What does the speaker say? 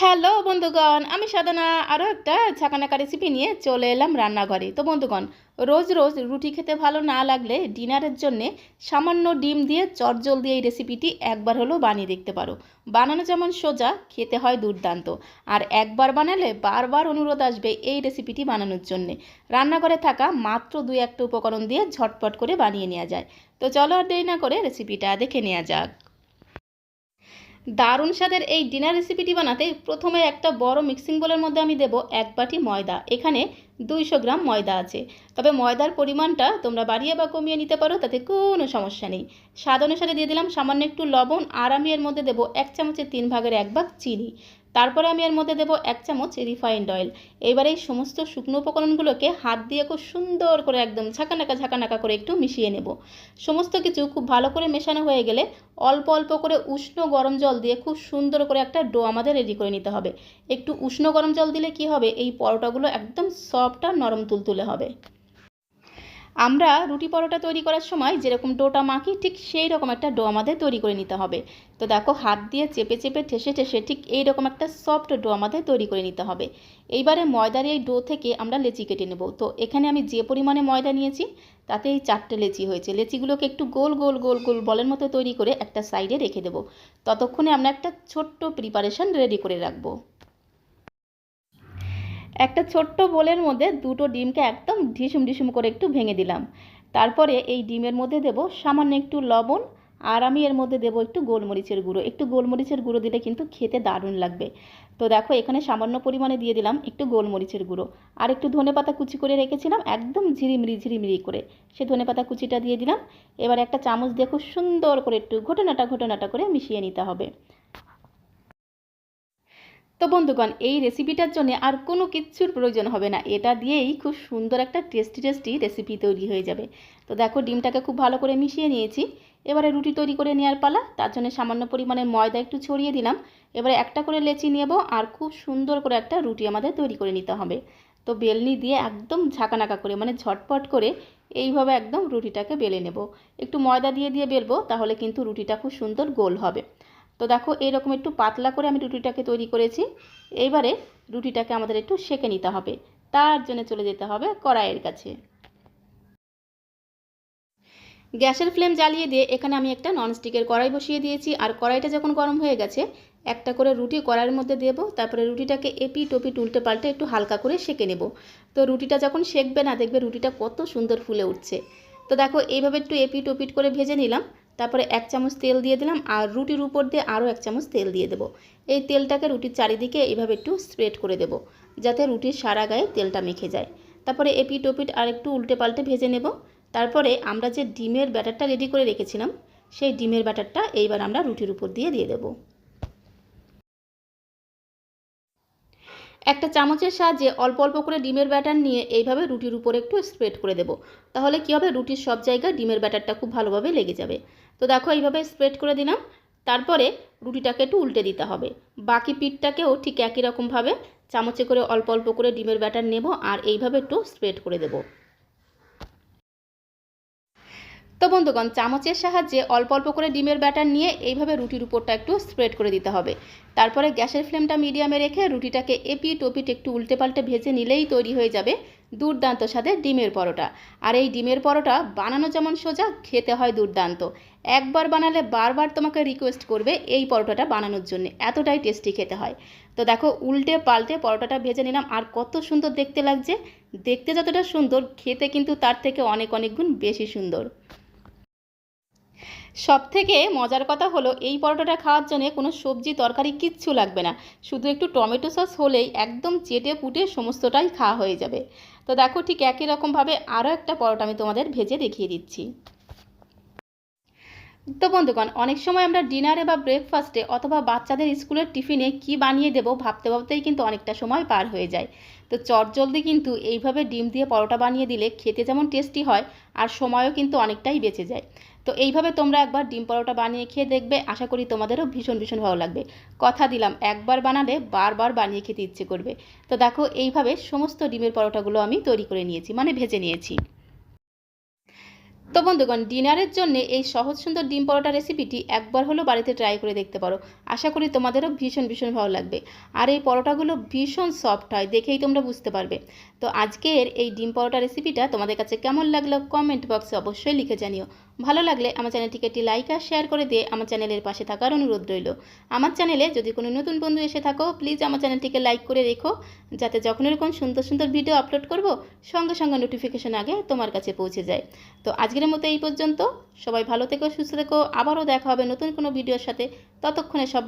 Hello বন্ধুগণ, আমি সাধনা। আরও একটা ছাকানাকা রেসিপি নিয়ে চলে এলাম রান্নাঘরে। তো বন্ধুগণ, রোজ রোজ রুটি খেতে ভালো না লাগলে ডিনারের জন্যে সামান্য ডিম দিয়ে চটজল দিয়ে এই রেসিপিটি একবার হলেও বানিয়ে দেখতে পারো। বানানো যেমন সোজা, খেতে হয় দুর্দান্ত। আর একবার বানালে বারবার অনুরোধ আসবে এই রেসিপিটি বানানোর জন্যে। রান্নাঘরে থাকা মাত্র দুই একটা উপকরণ দিয়ে ঝটপট করে বানিয়ে নেওয়া যায়। তো চলো আর দেরি না করে রেসিপিটা দেখে নেওয়া যাক। দারুণ স্বাদের এই ডিনার রেসিপিটি বানাতে প্রথমে একটা বড় মিক্সিং বোলের মধ্যে আমি দেব এক বাটি ময়দা। এখানে দুইশো গ্রাম ময়দা আছে। তবে ময়দার পরিমাণটা তোমরা বাড়িয়ে বা কমিয়ে নিতে পারো, তাতে কোনো সমস্যা নেই। স্বাদ অনুসারে দিয়ে দিলাম সামান্য একটু লবণ, আর আমি এর মধ্যে দেবো এক চামচের তিন ভাগের এক ভাগ চিনি। তারপরে আমি এর মধ্যে দেবো এক চামচ রিফাইন্ড অয়েল। এবার এই সমস্ত শুকনো উপকরণগুলোকে হাত দিয়ে খুব সুন্দর করে একদম ঝাঁকানাকা ঝাঁকানাকা করে একটু মিশিয়ে নেব। সমস্ত কিছু খুব ভালো করে মেশানো হয়ে গেলে অল্প অল্প করে উষ্ণ গরম জল দিয়ে খুব সুন্দর করে একটা ডো আমাদের রেডি করে নিতে হবে। একটু উষ্ণ গরম জল দিলে কি হবে? এই পরোটাগুলো একদম সফট আর নরম তুলতুলে হবে। আমরা রুটি পরোটা তৈরি করার সময় যেরকম ডোটা মাখি, ঠিক সেই রকম একটা ডো আমাদের তৈরি করে নিতে হবে। তো দেখো, হাত দিয়ে চেপে চেপে, ঠেসে ঠেসে ঠিক এই রকম একটা সফট ডো আমাদের তৈরি করে নিতে হবে। এইবারে ময়দার এই ডো থেকে আমরা লেচি কেটে নেব। তো এখানে আমি যে পরিমাণে ময়দা নিয়েছি, তাতে এই চারটে লেচি হয়েছে। লেচিগুলোকে একটু গোল গোল গোল গোল বলের মতো তৈরি করে একটা সাইডে রেখে দেবো। ততক্ষণে আমরা একটা ছোট্ট প্রিপারেশন রেডি করে রাখব। একটা ছোট্ট বোলের মধ্যে দুটো ডিমকে একদম ঢিসুম ঢিসুম করে একটু ভেঙে দিলাম। তারপরে এই ডিমের মধ্যে দেব সামান্য একটু লবণ আর আমি এর মধ্যে দেবো একটু গোলমরিচের গুঁড়ো। একটু গোলমরিচের গুঁড়ো দিলে কিন্তু খেতে দারুণ লাগবে। তো দেখো, এখানে সামান্য পরিমাণে দিয়ে দিলাম একটু গোলমরিচের গুঁড়ো। আর একটু ধনে পাতা কুচি করে রেখেছিলাম একদম ঝিরিমিরি ঝিরিমিরি করে। সে ধনে পাতা কুচিটা দিয়ে দিলাম। এবার একটা চামচ দিয়ে খুব সুন্দর করে একটু ঘটনাটা ঘটনাটা করে মিশিয়ে নিতে হবে। তো বন্ধুগণ, এই রেসিপিটার জন্য আর কোনো কিচ্ছুর প্রয়োজন হবে না। এটা দিয়েই খুব সুন্দর একটা টেস্টি টেস্টি রেসিপি তৈরি হয়ে যাবে। তো দেখো, ডিমটাকে খুব ভালো করে মিশিয়ে নিয়েছি। এবারে রুটি তৈরি করে নেওয়ার পালা। তার জন্য সামান্য পরিমাণে ময়দা একটু ছড়িয়ে দিলাম। এবারে একটা করে লেচি নেব আর খুব সুন্দর করে একটা রুটি আমাদের তৈরি করে নিতে হবে। তো বেলনি দিয়ে একদম ঝাঁকানাকা করে মানে ঝটপট করে এইভাবে একদম রুটিটাকে বেলে নেব। একটু ময়দা দিয়ে দিয়ে বেলবো, তাহলে কিন্তু রুটিটা খুব সুন্দর গোল হবে। তো দেখো এইরকম একটু পাতলা করে আমি রুটিটাকে তৈরি করেছি। এইবারে রুটিটাকে আমাদের একটু সেঁকে নিতে হবে। তার জন্য চলে যেতে হবে কড়াইয়ের কাছে। গ্যাসের ফ্লেম জ্বালিয়ে দিয়ে এখানে আমি একটা ননস্টিকের কড়াই বসিয়ে দিয়েছি। আর কড়াইটা যখন গরম হয়ে গেছে, একটা করে রুটি কড়াইয়ের মধ্যে দেব। তারপরে রুটিটাকে এপি টপি উল্টে পাল্টে একটু হালকা করে সেঁকে নেব। তো রুটিটা যখন সেঁকবে না, দেখবে রুটিটা কত সুন্দর ফুলে উঠছে। তো দেখো এইভাবে একটু এপি ওপিট করে ভেজে নিলাম। তারপরে এক চামচ তেল দিয়ে দিলাম আর রুটির উপর দিয়ে আরও এক চামচ তেল দিয়ে দেবো। এই তেলটাকে রুটির চারিদিকে এভাবে একটু স্প্রেড করে দেব যাতে রুটির সারা গায়ে তেলটা মেখে যায়। তারপরে এপিট ওপিট আর একটু উল্টে পাল্টে ভেজে নেব। তারপরে আমরা যে ডিমের ব্যাটারটা রেডি করে রেখেছিলাম, সেই ডিমের ব্যাটারটা এইবার আমরা রুটির উপর দিয়ে দিয়ে দেবো। একটা চামচের সাহায্যে অল্প অল্প করে ডিমের ব্যাটার নিয়ে এইভাবে রুটির উপরে একটু স্প্রেড করে দেবো। তাহলে কী হবে? রুটির সব জায়গায় ডিমের ব্যাটারটা খুব ভালোভাবে লেগে যাবে। তো দেখো এইভাবে স্প্রেড করে দিলাম। তারপরে রুটিটাকে একটু উল্টে দিতে হবে। বাকি পিঠটাকেও ঠিক একই রকমভাবে চামচে করে অল্প অল্প করে ডিমের ব্যাটার নেব আর এইভাবে একটু স্প্রেড করে দেবো। তো বন্ধুগণ, চামচের সাহায্যে অল্প অল্প করে ডিমের ব্যাটার নিয়ে এইভাবে রুটির উপরটা একটু স্প্রেড করে দিতে হবে। তারপরে গ্যাসের ফ্লেমটা মিডিয়ামে রেখে রুটিটাকে এপিট ওপিট একটু উল্টে পাল্টে ভেজে নিলেই তৈরি হয়ে যাবে দুর্দান্ত স্বাদের ডিমের পরোটা। আর এই ডিমের পরোটা বানানো যেমন সোজা, খেতে হয় দুর্দান্ত। একবার বানালে বারবার তোমাকে রিকোয়েস্ট করবে এই পরোটাটা বানানোর জন্য, এতটাই টেস্টি খেতে হয়। তো দেখো, উল্টে পাল্টে পরোটাটা ভেজে নিলাম, আর কত সুন্দর দেখতে লাগছে। দেখতে যতটা সুন্দর, খেতে কিন্তু তার থেকে অনেক অনেক গুণ বেশি সুন্দর। সব থেকে মজার কথা হলো, এই পরোটাটা খাওয়ার জন্য কোনো সবজি, তরকারি কিচ্ছু লাগবে না। শুধু একটু টমেটো সস হলেই একদম চেটে পুটে সমস্তটাই খাওয়া হয়ে যাবে। তো দেখো ঠিক একই রকমভাবে আরও একটা পরোটা আমি তোমাদের ভেজে দেখিয়ে দিচ্ছি। তো বন্ধুগণ, অনেক সময় আমরা ডিনারে বা ব্রেকফাস্টে অথবা বাচ্চাদের স্কুলের টিফিনে কি বানিয়ে দেবো ভাবতে ভাবতেই কিন্তু অনেকটা সময় পার হয়ে যায়। তো চটজলদি কিন্তু এইভাবে ডিম দিয়ে পরোটা বানিয়ে দিলে খেতে যেমন টেস্টি হয় আর সময়ও কিন্তু অনেকটাই বেঁচে যায়। তো এইভাবে তোমরা একবার ডিম পরোটা বানিয়ে খেয়ে দেখবে, আশা করি তোমাদেরও ভীষণ ভীষণ ভালো লাগবে। কথা দিলাম, একবার বানালে বারবার বানিয়ে খেতে ইচ্ছে করবে। তো দেখো, এইভাবে সমস্ত ডিমের পরোটাগুলো আমি তৈরি করে নিয়েছি মানে ভেজে নিয়েছি। তো বন্ধুগণ, ডিনারের জন্য এই সহজ সুন্দর ডিম পরোটা রেসিপিটি একবার হলো বাড়িতে ট্রাই করে দেখতে পারো। আশা করি তোমাদেরও ভীষণ ভীষণ ভালো লাগবে। আর এই পরোটাগুলো ভীষণ সফট হয়, দেখেই তোমরা বুঝতে পারবে। তো আজকের এই ডিম পরোটা রেসিপিটা তোমাদের কাছে কেমন লাগল? কমেন্ট বক্সে অবশ্যই লিখে জানিও। ভালো লাগলে আমার চ্যানেলটিকে একটি লাইক আর শেয়ার করে দিয়ে আমার চ্যানেলের পাশে থাকার অনুরোধ রইল। আমার চ্যানেলে যদি কোনো নতুন বন্ধু এসে থাকো প্লিজ আমার চ্যানেলটিকে লাইক করে রেখো, যাতে যখন এরকম সুন্দর সুন্দর ভিডিও আপলোড করব, সঙ্গে সঙ্গে নোটিফিকেশন আগে তোমার কাছে পৌঁছে যায়। তো আজকের মতো এই পর্যন্ত। সবাই ভালো থেকো, সুস্থ থেকো। আবারও দেখা হবে নতুন কোনো ভিডিওর সাথে। ততক্ষণে সব